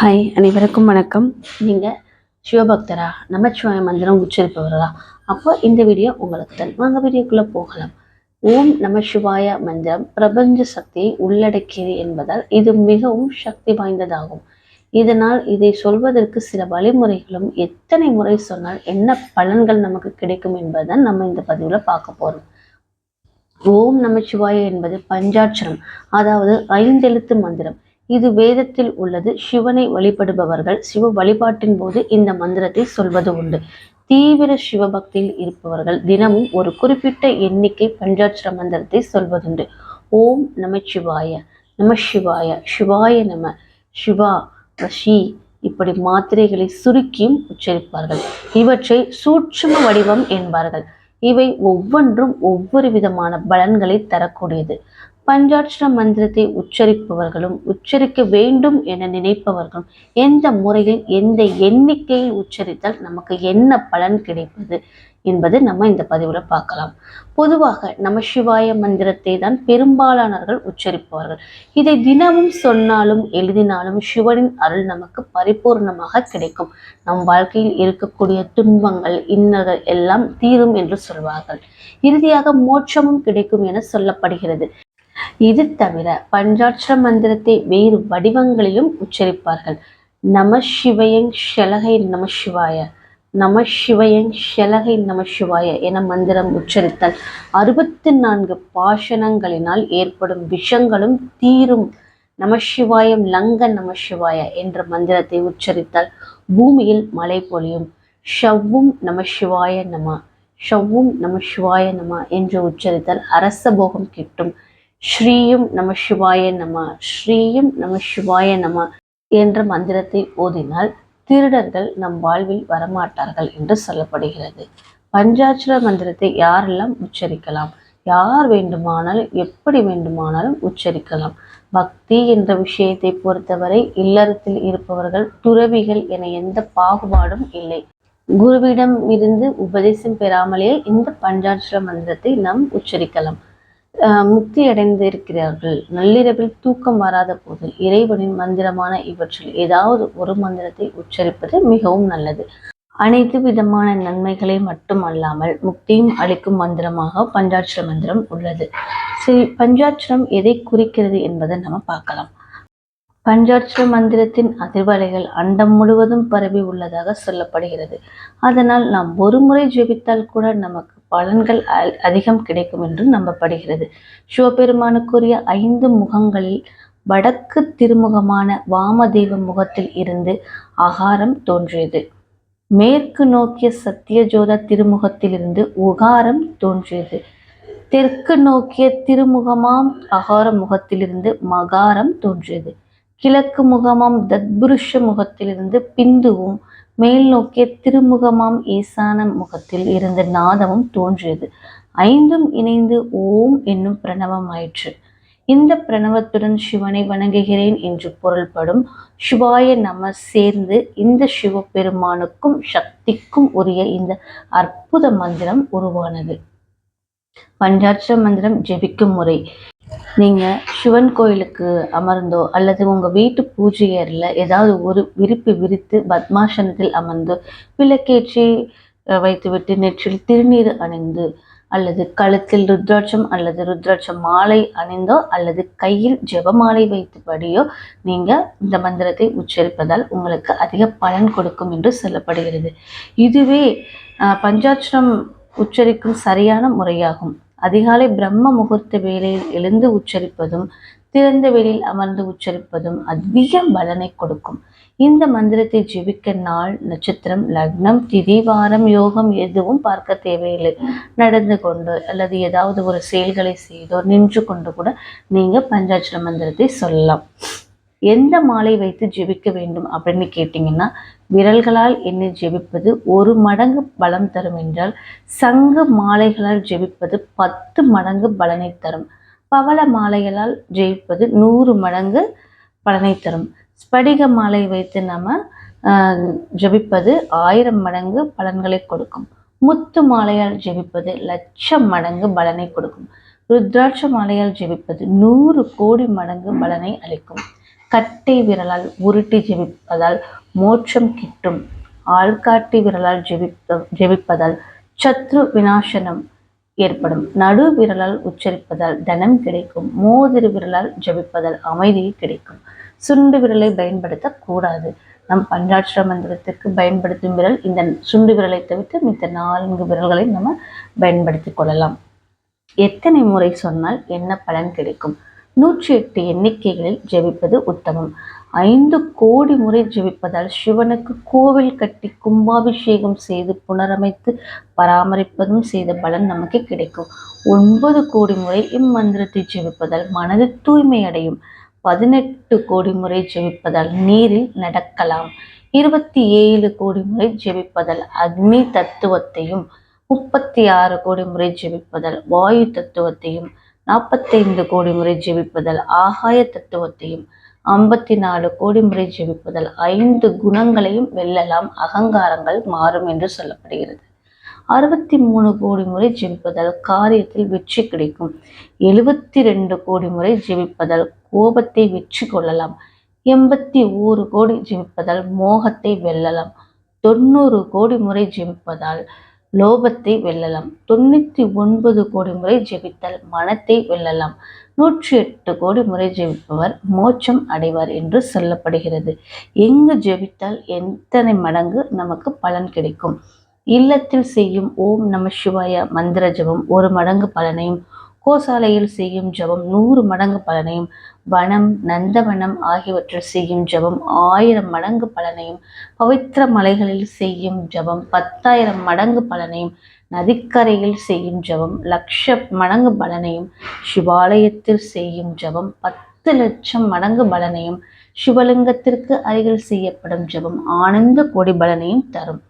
Hi அனைவருக்கும் வணக்கம். நீங்கள் சிவபக்தரா? நமச்சிவாய மந்திரம் உச்சரிப்பவர்களா அப்போ இந்த வீடியோ உங்களுக்கு தான் வாங்க வீடியோக்குள்ளே போகலாம். ஓம் நமசிவாய மந்திரம் பிரபஞ்ச சக்தியை உள்ளடக்கியது என்பதால் இது மிகவும் சக்தி வாய்ந்ததாகும். இதனால் இதை சொல்வதற்கு சில வழிமுறைகளும் எத்தனை முறை சொன்னால் என்ன பலன்கள் நமக்கு கிடைக்கும் என்பதுதான் நம்ம இந்த பதிவில் பார்க்க போகிறோம் ஓம் நமச்சிவாய என்பது பஞ்சாட்சரம் அதாவது ஐந்தெழுத்து மந்திரம். இது வேதத்தில் உள்ளது. சிவனை வழிபடுபவர்கள் சிவ வழிபாட்டின் போது இந்த மந்திரத்தை சொல்வது உண்டு. தீவிர சிவபக்தியில் இருப்பவர்கள் தினமும் ஒரு குறிப்பிட்ட எண்ணிக்கை பஞ்சாட்சர மந்திரத்தை சொல்வதுண்டு. ஓம் நமச்சிவாய நம சிவாய சிவாய நம சிவா ரஷி இப்படி மாத்திரைகளை சுருக்கியும் உச்சரிப்பார்கள். இவற்றை சூட்சும வடிவம் என்பார்கள். இவை ஒவ்வொன்றும் ஒவ்வொரு விதமான பலன்களை தரக்கூடியது. பஞ்சாட்சர மந்திரத்தை உச்சரிப்பவர்களும் உச்சரிக்க வேண்டும் என நினைப்பவர்களும் எந்த முறையில் எந்த எண்ணிக்கையில் உச்சரித்தால் நமக்கு என்ன பலன் கிடைப்பது என்பது நம்ம இந்த பதிவில் பார்க்கலாம். பொதுவாக நம சிவாய மந்திரத்தை தான் பெரும்பாலானவர்கள் உச்சரிப்பவர்கள். இதை தினமும் சொன்னாலும் எழுதினாலும் சிவனின் அருள் நமக்கு பரிபூர்ணமாக கிடைக்கும். நம் வாழ்க்கையில் இருக்கக்கூடிய துன்பங்கள் இன்னல்கள் எல்லாம் தீரும் என்று சொல்வார்கள். இறுதியாக மோட்சமும் கிடைக்கும் என சொல்லப்படுகிறது. இது தவிர பஞ்சாட்சர மந்திரத்தை வேறு வடிவங்களிலும் உச்சரிப்பார்கள். நம சிவயங் ஷலகை நம சிவாய நம சிவயங் ஷலகை நம சிவாய என மந்திரம் உச்சரித்தால். அறுபத்தி நான்கு பாஷணங்களினால் ஏற்படும் விஷங்களும் தீரும். நம சிவாயம் லங்க நம சிவாய என்ற மந்திரத்தை உச்சரித்தால். பூமியில் மழை பொழியும். ஷவ்வும் நம சிவாய நம ஷவ்வும் நம சிவாய நம என்று உச்சரித்தால். அரச போகம் கிட்டும். ஸ்ரீயும் நம சிவாய நம ஸ்ரீயும் நம சிவாய நம என்ற மந்திரத்தை ஓதினால் திருடர்கள் நம் வாழ்வில் வரமாட்டார்கள் என்று சொல்லப்படுகிறது. பஞ்சாட்சர மந்திரத்தை யாரெல்லாம் உச்சரிக்கலாம்? யார் வேண்டுமானாலும் எப்படி வேண்டுமானாலும் உச்சரிக்கலாம். பக்தி என்ற விஷயத்தை பொறுத்தவரை இல்லறத்தில் இருப்பவர்கள் துறவிகள் என எந்த பாகுபாடும் இல்லை. குருவிடம் இருந்து உபதேசம் பெறாமலேயே இந்த பஞ்சாட்சர மந்திரத்தை நாம் உச்சரிக்கலாம். முக்தி அடைந்திருக்கிறார்கள் நள்ளிரவில் தூக்கம் வராத போது இறைவனின் மந்திரமான இவற்றில் ஏதாவது ஒரு மந்திரத்தை உச்சரிப்பது மிகவும் நல்லது. அனைத்து விதமான நன்மைகளை மட்டுமல்லாமல் முக்தியும் அளிக்கும் மந்திரமாக பஞ்சாட்சர மந்திரம் உள்ளது. சரி பஞ்சாட்சரம் எதை குறிக்கிறது என்பதை நம்ம பார்க்கலாம். பஞ்சாட்சர மந்திரத்தின் அதிர்வலைகள் அண்டம் முழுவதும் பரவி உள்ளதாக சொல்லப்படுகிறது. அதனால் நாம் ஒரு முறை ஜெபித்தால் கூட நமக்கு பலன்கள் அதிகம் கிடைக்கும் என்று நம்பப்படுகிறது. சிவபெருமானுக்குரிய ஐந்து முகங்களில் வடக்கு திருமுகமான வாமதேவ முகத்தில் இருந்து அகாரம் தோன்றியது. மேற்கு நோக்கிய சத்தியஜோத திருமுகத்திலிருந்து உகாரம் தோன்றியது. தெற்கு நோக்கிய திருமுகமாம் அகார முகத்திலிருந்து மகாரம் தோன்றியது. கிழக்கு முகமாம் தத்புருஷ முகத்திலிருந்து பிந்துவும் மேல் நோக்கிய திருமுகமாம் ஈசான முகத்தில் இருந்த நாதமும் தோன்றியது. ஐந்தும் இணைந்து ஓம் என்னும் பிரணவம் ஆயிற்று இந்த பிரணவத்துடன் சிவனை வணங்குகிறேன் என்று பொருள்படும் சிவாய நம சேர்ந்து இந்த சிவபெருமானுக்கும் சக்திக்கும் உரிய இந்த அற்புத மந்திரம் உருவானது. பஞ்சாட்ச மந்திரம் ஜெபிக்கும் முறை. நீங்கள் சிவன் கோயிலுக்கு அமர்ந்தோ அல்லது உங்கள் வீட்டு பூஜை அறையில் ஏதாவது ஒரு விரிப்பு விரித்து பத்மாசனத்தில் அமர்ந்தோ விளக்கேற்றி வைத்துவிட்டு நெற்றில் திருநீர் அணிந்து அல்லது கழுத்தில் ருத்ராட்சம் அல்லது ருத்ராட்சம் மாலை அணிந்தோ அல்லது கையில் ஜெபமாலை வைத்தபடியோ நீங்கள் இந்த மந்திரத்தை உச்சரிப்பதால் உங்களுக்கு அதிக பலன் கொடுக்கும் என்று சொல்லப்படுகிறது. இதுவே பஞ்சாட்சரம் உச்சரிக்கும் சரியான முறையாகும். அதிகாலை பிரம்ம முகூர்த்த வேளையில் எழுந்து உச்சரிப்பதும் திறந்த வேளையில் அமர்ந்து உச்சரிப்பதும் அதிக பலனை கொடுக்கும். இந்த மந்திரத்தை ஜெபிக்க நாள் நட்சத்திரம் லக்னம் திதி வாரம் யோகம் எதுவும் பார்க்க தேவையில்லை. நடந்து கொண்டு அல்லது ஏதாவது ஒரு செயல்களை செய்தோ நின்று கொண்டு கூட நீங்க பஞ்சாட்சர மந்திரத்தை சொல்லலாம். எந்த மாலை வைத்து ஜெபிக்க வேண்டும் அப்படின்னு கேட்டிங்கன்னா விரல்களால் எண்ணி ஜெபிப்பது ஒரு மடங்கு பலம் தரும் என்றால் சங்கு மாலைகளால் ஜெபிப்பது பத்து மடங்கு பலனை தரும். பவள மாலைகளால் ஜெயிப்பது நூறு மடங்கு பலனை தரும். ஸ்படிக மாலை வைத்து நம்ம ஜெபிப்பது ஆயிரம் மடங்கு பலன்களை கொடுக்கும். முத்து மாலையால் ஜெபிப்பது லட்சம் மடங்கு பலனை கொடுக்கும். ருத்ராட்ச மாலையால் ஜெபிப்பது நூறு கோடி மடங்கு பலனை அளிக்கும். கட்டை விரலால் உருட்டி ஜெபிப்பதால் மோட்சம் கிட்டும். ஆள்காட்டி விரலால் ஜெபித்த ஜெபிப்பதால் சத்ரு விநாசனம் ஏற்படும். நடு விரலால் உச்சரிப்பதால் தனம் கிடைக்கும். மோதிர விரலால் ஜபிப்பதால் அமைதி கிடைக்கும். சுண்டு விரலை பயன்படுத்தக்கூடாது. நம் பஞ்சாட்சர மந்திரத்திற்கு பயன்படுத்தும் விரல் இந்த சுண்டு விரலை தவிர்த்து மித்த நான்கு விரல்களை நம்ம பயன்படுத்திக் கொள்ளலாம். எத்தனை முறை சொன்னால் என்ன பலன் கிடைக்கும்? நூற்றி எட்டு எண்ணிக்கைகளில் ஜெபிப்பது உத்தமம். ஐந்து கோடி முறை ஜெபிப்பதால் சிவனுக்கு கோவில் கட்டி கும்பாபிஷேகம் செய்து புனரமைத்து பராமரிப்பதும் செய்த பலன் நமக்கு கிடைக்கும். ஒன்பது கோடி முறை இம்மந்திரத்தை ஜெபிப்பதால் மனது தூய்மை அடையும். பதினெட்டு கோடி முறை ஜெபிப்பதால் நீரில் நடக்கலாம். இருபத்தி ஏழு கோடி முறை ஜெபிப்பதால் அக்னி தத்துவத்தையும் முப்பத்தி ஆறு கோடி முறை ஜெபிப்பதால் வாயு தத்துவத்தையும் நாற்பத்தைந்து கோடி முறை ஜெபிப்பதால் ஆகாய தத்துவத்தையும் ஐம்பத்தி நாலு கோடி முறை ஜெபிப்பதால் ஐந்து குணங்களையும் வெல்லலாம். அகங்காரங்கள் மாறும் என்று சொல்லப்படுகிறது. அறுபத்தி மூணு கோடி முறை ஜெபிப்பதால் காரியத்தில் வெற்றி கிடைக்கும். எழுபத்தி ரெண்டு கோடி முறை ஜெபிப்பதால் கோபத்தை வெற்றி கொள்ளலாம். எண்பத்தி ஓரு கோடி ஜெபிப்பதால் மோகத்தை வெல்லலாம். தொண்ணூறு கோடி முறை ஜெபிப்பதால் லோபத்தை வெல்லலாம். தொண்ணூற்றி ஒன்பது கோடி முறை ஜெபித்தால் மனத்தை வெல்லலாம். நூற்றி எட்டு கோடி முறை ஜெபிப்பவர் மோட்சம் அடைவார் என்று சொல்லப்படுகிறது. எங்கு ஜெபித்தால் எத்தனை மடங்கு நமக்கு பலன் கிடைக்கும்? இல்லத்தில் செய்யும் ஓம் நம சிவாய மந்திர ஜபம் ஒரு மடங்கு பலனையும் கோசாலையில் செய்யும் ஜபம் நூறு மடங்கு பலனையும் வனம் நந்தவனம் ஆகியவற்றில் செய்யும் ஜபம் ஆயிரம் மடங்கு பலனையும் பவித்திர மலைகளில் செய்யும் ஜபம் பத்தாயிரம் மடங்கு பலனையும் நதிக்கரையில் செய்யும் ஜபம் லட்ச மடங்கு பலனையும் சிவாலயத்தில் செய்யும் ஜபம் பத்து லட்சம் மடங்கு பலனையும் சிவலிங்கத்திற்கு அருகில் செய்யப்படும் ஜபம் ஆனந்த கோடி பலனையும் தரும்.